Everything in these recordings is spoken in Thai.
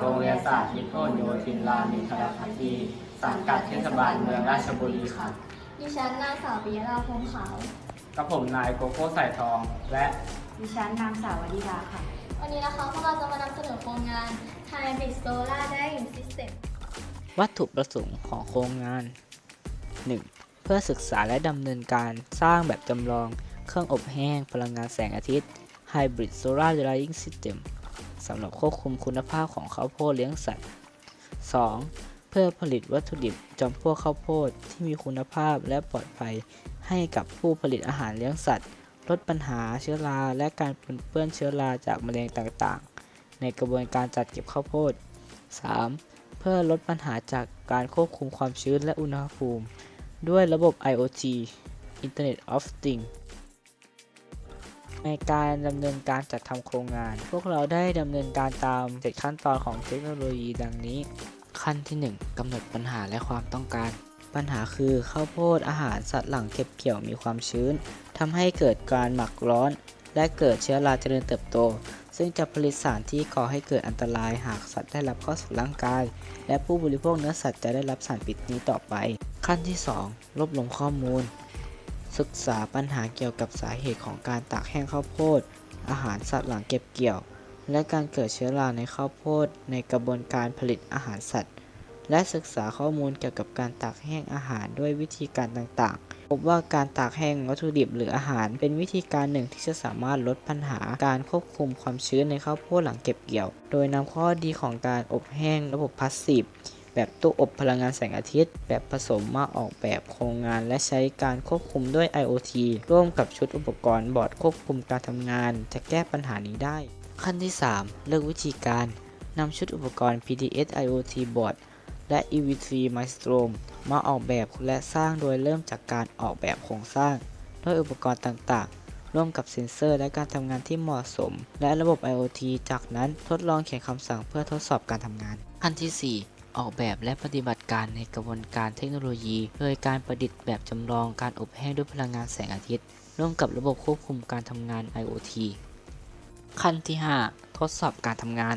โรงเรียนศาสตร์นิโทนโยธินรามอินทรพักดีสังกัดเทศบาลเมืองราชบุรีค่ะ ดิฉันนางสาวปิยราพรหมขาว กับผมนายโกโก้สายทอง และดิฉันนางสาววดีดาค่ะ วันนี้นะคะพวกเราจะมานำเสนอโครงงาน Hybrid Solar Drying System วัตถุประสงค์ของโครงงาน 1. เพื่อศึกษาและดำเนินการสร้างแบบจำลอง เครื่องอบแห้งพลังงานแสงอาทิตย์ Hybrid Solar Drying System สำหรับควบคุมคุณภาพของข้าวโพดเลี้ยงสัตว์ 2. เพื่อผลิตวัตถุดิบจำพวกข้าวโพดที่มีคุณภาพและปลอดภัย ให้กับผู้ผลิตอาหารเลี้ยงสัตว์ ลดปัญหาเชื้อราและการปนเปื้อนเชื้อราจากแมลงต่างๆ ในกระบวนการจัดเก็บข้าวโพด 3. เพื่อลดปัญหาจากการควบคุมความชื้นและอุณหภูมิ ด้วยระบบ IoT Internet of Things ในการดำเนินการจัดทำโครงงาน พวกเราได้ดำเนินการตามเจ็ดขั้นตอนของเทคโนโลยีดังนี้ ขั้นที่ 1กำหนดปัญหาและความต้องการ ปัญหาคือข้าวโพดอาหารสัตว์หลังเก็บเกี่ยวมีความชื้นทำให้เกิดการหมักร้อน และเกิดเชื้อราเจริญเติบโต ซึ่งจะผลิตสารที่ก่อให้เกิดอันตรายหากสัตว์ได้รับเข้าสู่ร่างกาย และผู้บริโภคเนื้อสัตว์จะได้รับสารพิษนี้ต่อไป ขั้นที่ 2 รวบรวมข้อมูล ศึกษาปัญหาเกี่ยวกับสาเหตุของการตากแห้งข้าวโพด อาหารสัตว์หลังเก็บเกี่ยว และการเกิดเชื้อราในข้าวโพด ในกระบวนการผลิตอาหารสัตว์ และศึกษาข้อมูลเกี่ยวกับการตากแห้งอาหารด้วยวิธีการต่างๆ พบว่าการตากแห้งวัตถุดิบหรืออาหาร เป็นวิธีการหนึ่งที่จะสามารถลดปัญหาการควบคุมความชื้นในข้าวโพดหลังเก็บเกี่ยว โดยนำข้อดีของการอบแห้งระบบพาสซีฟ แบบตู้อบพลังงานแสงอาทิตย์ แบบผสมมาออกแบบโครงงาน และใช้การควบคุมด้วย IoT ร่วมกับชุดอุปกรณ์บอร์ดควบคุมการทำงาน จะแก้ปัญหานี้ได้ ขั้นที่ 3 เลือกวิธีการนำชุดอุปกรณ์ PDS IoT Board และ EV3 Maestro มาออกแบบและสร้างโดยเริ่มจากการออกแบบโครงสร้าง ด้วยอุปกรณ์ต่างๆ ร่วมกับเซ็นเซอร์และการทำงานที่เหมาะสม และระบบ IoT จากนั้นทดลองเขียนคำสั่งเพื่อทดสอบการทำงาน ขั้นที่ 4 ออกแบบและปฏิบัติการในกระบวนการเทคโนโลยี โดยการประดิษฐ์แบบจำลองการอบแห้งด้วยพลังงานแสงอาทิตย์ ร่วมกับระบบควบคุมการทำงาน IoT ขั้นที่ 5 ทดสอบการทำงาน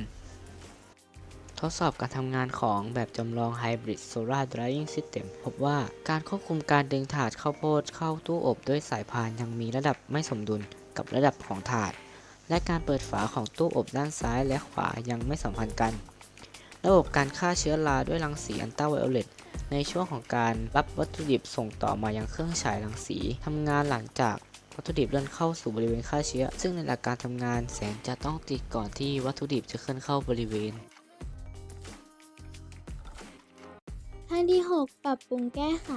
ทดสอบการทำงานของแบบจำลอง Hybrid Solar Drying System พบว่าการควบคุมการดึงถาดข้าวโพดเข้าตู้อบด้วยสายพานยังมีระดับไม่สมดุลกับระดับของถาด และการเปิดฝาของตู้อบด้านซ้ายและขวายังไม่สัมพันธ์กัน ระบบการฆ่าเชื้อราด้วยรังสีอันต้าไวโอเลตในช่วงของการรับวัตถุดิบส่งต่อมายังเครื่องฉายรังสีทำงานหลังจากวัตถุดิบเลื่อนเข้าสู่บริเวณฆ่าเชื้อ ซึ่งในหลักการทำงานแสงจะต้องติดก่อนที่วัตถุดิบจะเคลื่อนเข้าบริเวณขั้นที่ 6 ปรับปรุงแก้ไข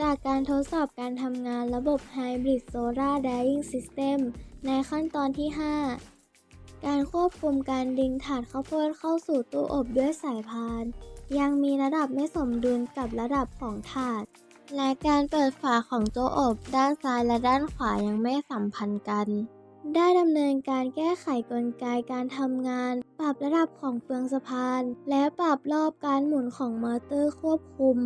จากการทดสอบการทำงานระบบ Hybrid Solar Drying System ในขั้นตอนที่ 5 การควบคุมการดึงถาดข้าวโพดเข้าสู่ตู้อบด้วยสายพาน ยังมีระดับไม่สมดุลกับระดับของถาด และการเปิดฝาของตู้อบด้านซ้ายและด้านขวายังไม่สัมพันธ์กัน ได้ดำเนินการแก้ไขกลไกการทำงาน ปรับระดับของเฟืองสะพาน และปรับรอบการหมุนของมอเตอร์ควบคุม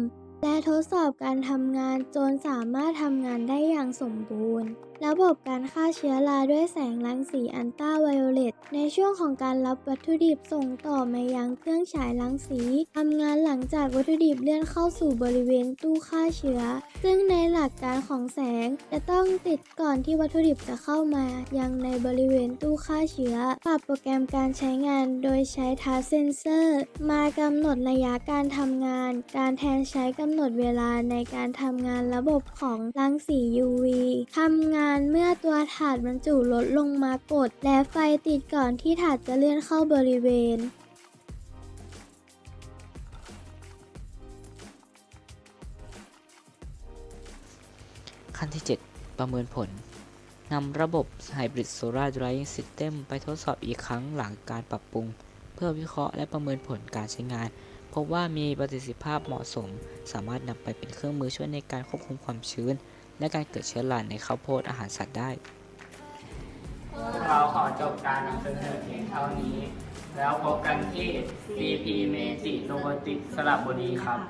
และทดสอบการทำงานจนสามารถทำงานได้อย่างสมบูรณ์ ระบบการฆ่าเชื้อราด้วยแสงรังสีอันต้าไวโอเลตในช่วงของการรับวัตถุดิบส่งต่อมายังเครื่องฉายรังสีทำงานหลังจากวัตถุดิบเลื่อนเข้าสู่บริเวณตู้ฆ่าเชื้อ ซึ่งในหลักการของแสงจะต้องติดก่อนที่วัตถุดิบจะเข้ามายังในบริเวณตู้ฆ่าเชื้อ ปรับโปรแกรมการใช้งานโดยใช้ทัชเซนเซอร์ มากำหนดระยะการทำงาน การแทนใช้กำหนดเวลาในการทำงานระบบของรังสี UV ทำงานเมื่อตัวถาดบรรจุลดลงมากด และไฟติดก่อนที่ถาดจะเลื่อนเข้าบริเวณ ขั้นที่ 7 ประเมินผลนำระบบ Hybrid Solar Drying System ไปทดสอบอีกครั้งหลังการปรับปรุง เพื่อวิเคราะห์และประเมินผลการใช้งาน พบว่ามีประสิทธิภาพเหมาะสม สามารถนำไปเป็นเครื่องมือช่วยในการควบคุมความชื้น และการเกิดเชื้อราในข้าวโพดอาหารสัตว์ได้พวกเราขอจบการนำเสนอเพียงเท่านี้ แล้วพบกันที่ CP Magic Robotics สระบุรีครับ